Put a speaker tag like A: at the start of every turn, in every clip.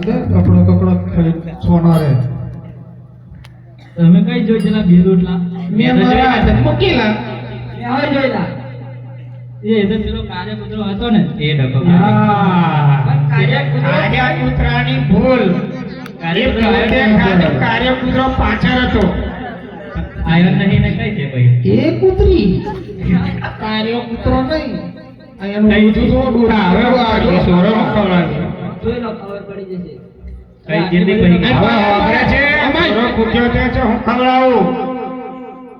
A: અરે કપડો કપડો સોના રે
B: તમે કઈ જોઈ છેલા બે રોટલા?
A: મેં મારા હાથે મૂકેલા.
B: હવે જોઈલા એ એ તો પેલો કાર્ય કૂતરો હતો ને. એ ડબ્બો
A: હા.
C: કાર્ય કૂતરાની ભૂલ. એ પોતે કાર્ય કૂતરો પાછળ હતો.
B: આયન નહીં ને કઈ છે ભાઈ?
A: એ કુતરી. કાર્યો કૂતરો નહીં.
B: આયન
A: બીજું તો ડોરા
C: હવે આ સોરો ખવડાવ્યો.
B: જોઈ લો ખબર પડી જશે. કઈ જિંદગી પછી
C: હવે છે? અમારો કુક્યો છે હું ખવડાવું.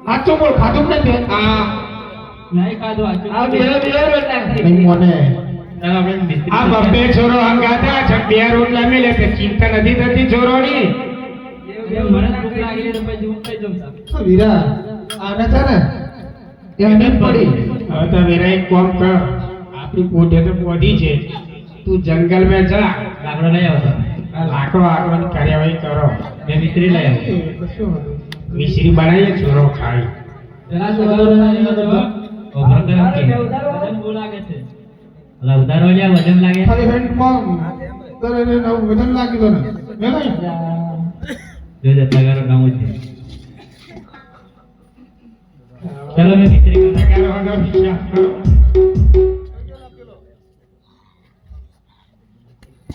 A: સાચું બોલ ખાધું કે નથી?
C: આ
B: નહીં ખાધું આચું
D: આ બે બે રોટલા
A: નહીં મને.
C: આ બબ્બે છોરો હંગાતા છે. બે રોટલા મેલે તે ચિંતા નથી થતી છોરોની
B: મને ભૂખ લાગી તો પછી હું કઈ જમતા
A: વીરા. આને છે ને એમને પડી.
C: હવે તો વેરા એક કામ કર આપણી પોતે તો પોધી છે. તું જંગલમાં જા
B: લાકડો લઈ આવો
C: લાકડો આગળની કાર્યવાહી કરો.
B: બે મિસ્ત્રી લઈ આવો.
C: મિશ્રી બનાવીએ છોરો
B: ખાઈ. ચલો મેં
C: નહીં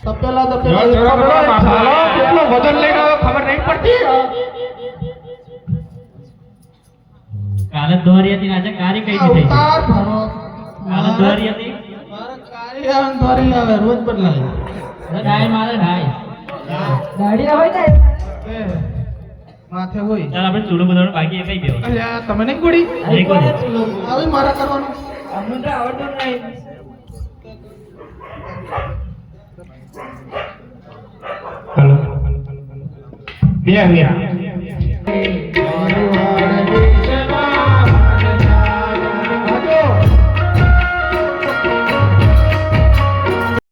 A: તપેલા તપેલા ખબર કેટલો વજન લઈને આવ્યો ખબર નહીં પડતી.
B: કાલે દોરી હતી આજે કારી કઈ થઈ? ગઈ
A: ઉતાર ભરો
B: કાલે દોરી હતી?
A: મારે આવે દોરી આવે રોજ બદલાય.
B: ડાય મારે ડાય.
D: દાઢી હોય ને?
A: માથે હોય.
B: ચાલ આપણે ચૂલો બધાનો બાકી કઈ ગયો.
A: અલ્યા તમે નહીં. આવી મારા કરવાનું.
D: અમને તો આવડતું નહીં.
C: હલો. બે વીરા